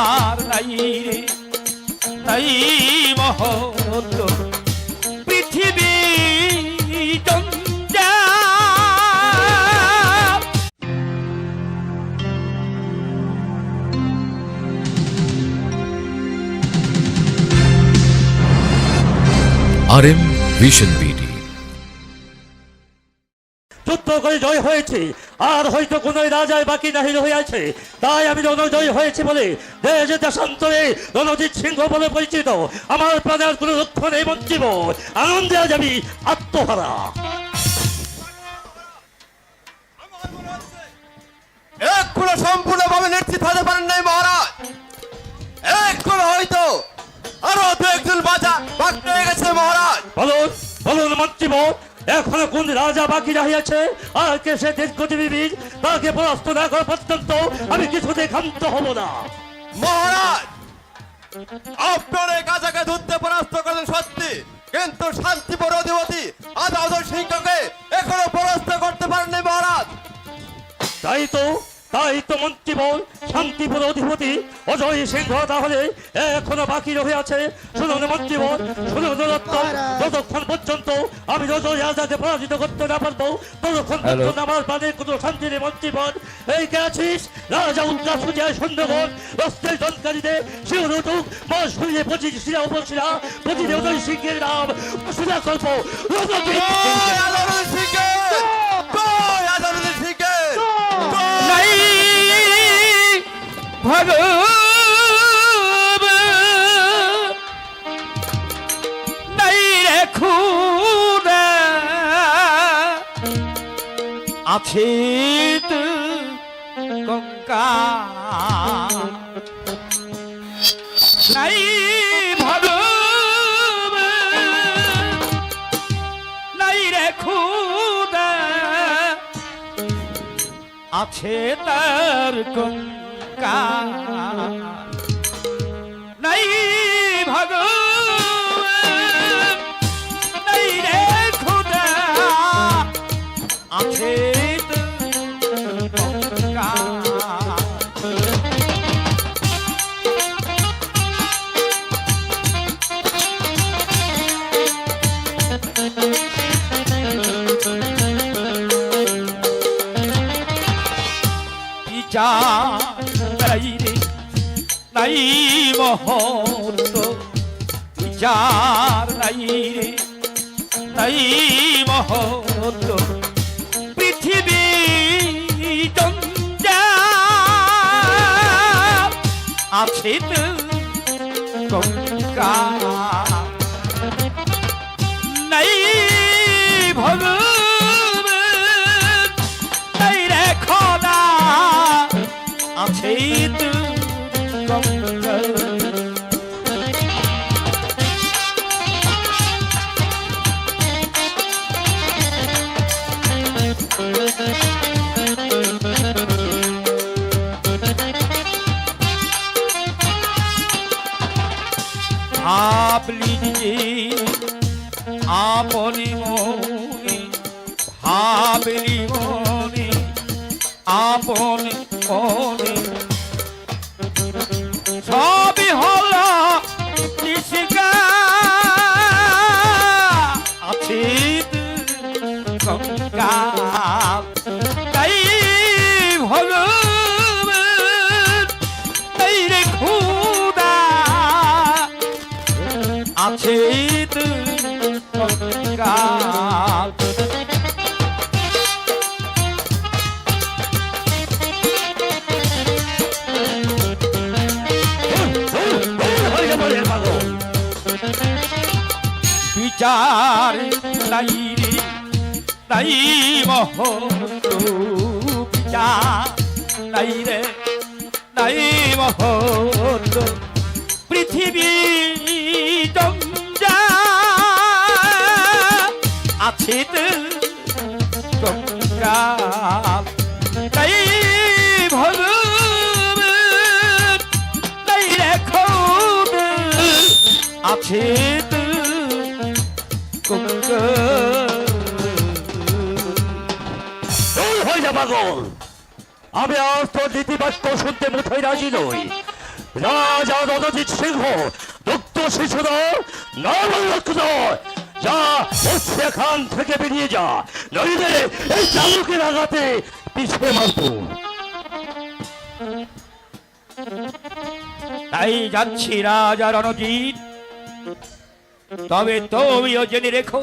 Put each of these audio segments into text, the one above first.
বিচার নাই রে। নাই মহত্ব পৃথিবী আর এম ভিশন বিডি। যুদ্ধ করে জয় হয়েছে। আর হয়তো কোন রাজায় বাকি নাহিল হইয়াছে তাই আমি রণজয় হয়েছি বলে দেশ দেশান্তরে রণজিৎ সিংহ বলে পরিচিত। আমার প্রাণের কোনো লক্ষ্য নেই বঞ্চিব আনন্দে আজ আমি আত্মহারা। এক্ষুনো সম্পূর্ণভাবে নিশ্চিত হতে পারেন নাই মহারাজ। এক্ষুনো হয়তো আরও দু একজন বাজা বাকি হয়ে গেছে মহারাজ। বলুন বলুন মন্ত্রীব। এখনও কোন রাজা বাকি রহিয়াছে? আর কে সে দেশ দীর্ঘজীবী তাকে পরাস্ত না করা পর্যন্ত আমি কিছুতে ক্ষান্ত হব না। মহারাজ আপনার এই গাজাকে ধরতে পরাস্ত করেন সত্যি। কিন্তু শান্তিপুর অধিপতি আজাদ সিংহকে এখনও পরাস্ত করতে পারেনি মহারাজ। তাই তো তাই তো মন্ত্রীবল শান্তিপুর অধিপতি। অজয় সিংহ তাহলে এখনও বাকি রয়ে আছে। শুনুন মন্ত্রীবল শুনুন দত্ত যতক্ষণ পর্যন্ত আমি রজয় রাজাকে পরাজিত করতে না পারব। ততক্ষণ পর্যন্ত আমার প্রাণের কোনো শান্তি নেই মন্ত্রীবল এই কে আছিস? রাজা উল্কা সুজায় সুন্দরবন। রস্তের দনকারীতে শিওর উঠুক। মা শুনিয়ে পঁচিশ শিরা উপশিরা। প্রতিদিন অজয় সিংহের নাম। সুজা কল্প রণজিৎ কই ভগব। নাই রে খুদা। আছে কঙ্কা নাই ভগব। নাই রে খুদা। আছে তার কঙ্কা নাই মহত্ব বিচার নাই রে নাই মহত্ব পৃথিবী আছে তো নাই ভগবান আছে তু ভাবলি যে আপনি মনে ভাবলি মনে আপনি মনে হল বিচার নাই নাই মহত্ব বিচার নাই রে নাই মহত্ব পৃথিবী আছে গঙ্গা আছে পাগল। আমি আজ তোর নীতিবাক্য শুনতে মুঠাই রাজি নই। রাজা রণজিৎ সিংহ, দুগ্ধ নরলক্ষ যা সেখান থেকে বেরিয়ে যা, নইলে এই চালুকের আঘাতে পিছিয়ে মারবো। তাই যাচ্ছি রাজা রণজিৎ। তবে তুমিও জেনে রেখো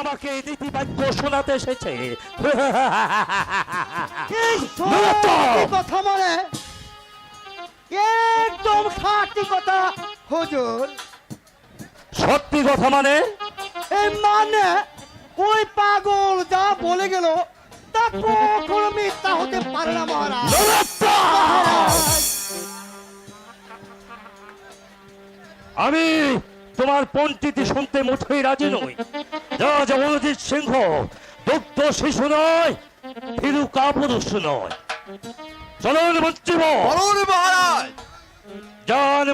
আমাকে নীতিবাক্য শোনাতে এসেছে। কথা মানে একদম খাঁটি কথা? হুজুর। সত্যি কথা মানে? এই মানে ওই পাগল যা বলে গেল তা কখনো মিথ্যা হতে পারে না মহারাজ। আমি তোমার পঞ্চিতি শুনতে মুঠোই রাজি নই। জগজিৎ সিংহ দুগ্ধ শিশু নয় ফিরু কাপুরুষ নয়। চলুন মহারাজ। যান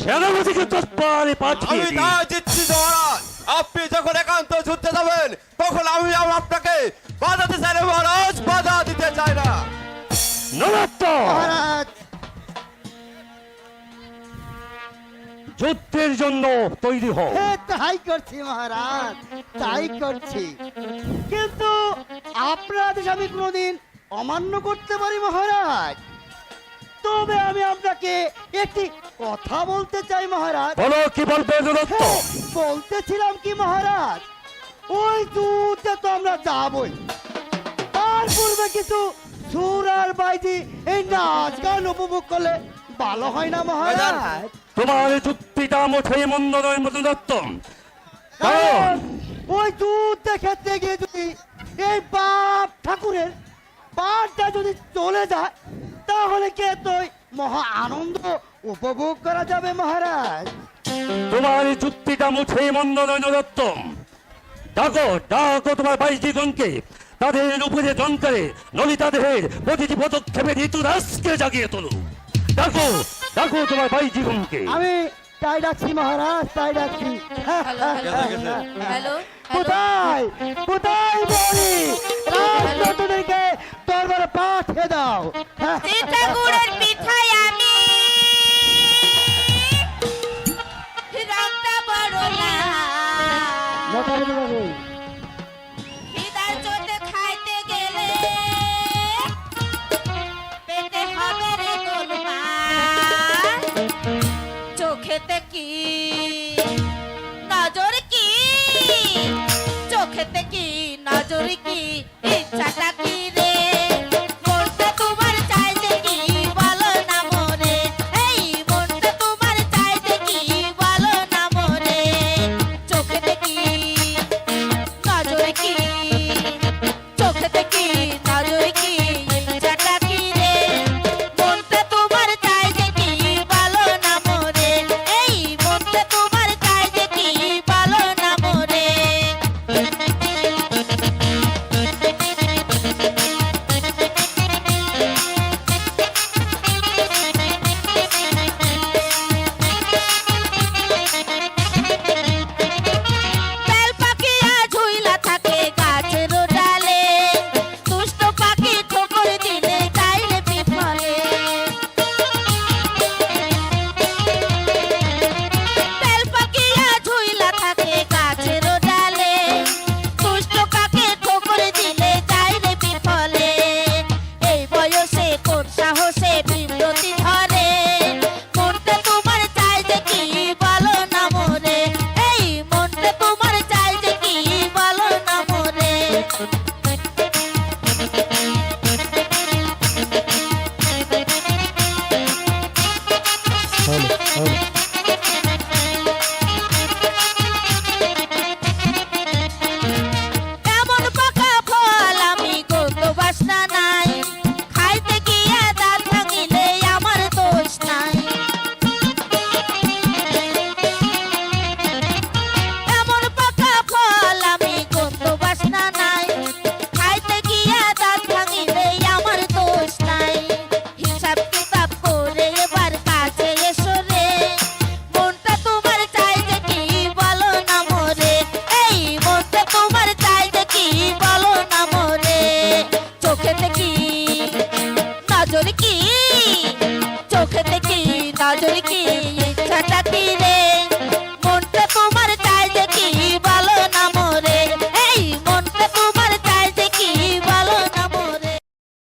সেনাপতিকে তৎপরে পাঠিয়ে আমি। তা দিচ্ছি মহারাজ। আপনি যখন একান্ত যুদ্ধে যাবেন তখন আমি আপনাকে বাধা দিতে চাই না মহারাজ বাধা দিতে চাই না। মহারাজ যুদ্ধের জন্য তৈরি হও। তাই করছি মহারাজ তাই করছি। কিন্তু আপনার আদেশ আমি কোনোদিন অমান্য করতে পারি মহারাজ? তবে আমি আপনাকে একটি কথা বলতে চাই মহারাজ। বলো কি বলবে বলতেছিলাম কি মহারাজ? ওই যুদ্ধে তো আমরা যাবই। তার পূর্বে কিছু সুর আর বাইজি এই নাচ গান উপভোগ করলে ভালো হয় না মহারাজ? তোমার যুক্তিটা মোটেই মন্দ নয় মদনত্তম কারণ ওই যুদ্ধে ক্ষেত্রে গিয়ে যদি এই বাপ ঠাকুরের পাঠটা যদি চলে যায় তাহলে কে তো মহা আনন্দ উপভোগ করা যাবে মহারাজ? তোমার এই যুক্তিটা মুঠেই মন্দ নয় নরোত্তম ডাকো ডাকো তোমার বাইশ বাইশদিগণকে তাদের উপরে জনকারে ললিতা দেহের প্রতিটি পদক্ষেপে ঋতু রাজকে জাগিয়ে তোলো। ডাকো ডাকো তোমার বাইশদিগণকে আমি তাই ডাকছি মহারাজ তাই ডাকছি। Hello hello. কোথায়? কোথায়?